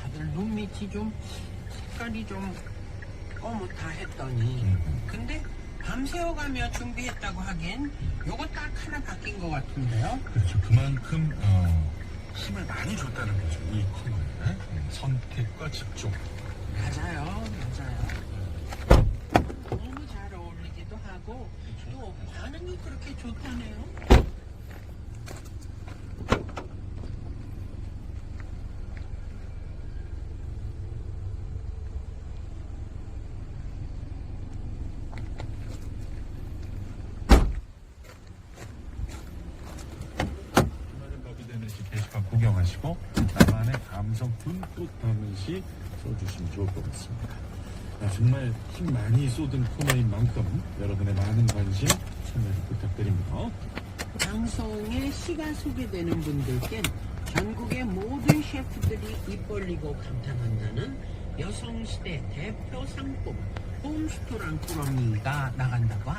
같이 좀 색깔이 좀 꺼무다 했더니 음. 근데 밤새워가며 준비했다고 하기엔 요거 딱 하나 바뀐 것 같은데요. 그렇죠. 그만큼 어, 힘을 많이 줬다는 거죠. 이 코너에 음, 선택과 집중. 맞아요, 맞아요. 너무 잘 어울리기도 하고 또 반응이 그렇게 좋다네요. 주말에 법이 되는 시 게시판 구경하시고 나만의 감성 듬뿍 담은 시 써주시면 좋을 것 같습니다. 아, 정말 힘 많이 쏟은 코너인 만큼 여러분의 많은 관심 참여 부탁드립니다. 방송에 시가 소개되는 분들께 전국의 모든 셰프들이 입 벌리고 감탄한다는 여성시대 대표 상품 홈스토랑 꾸러미가 나간다고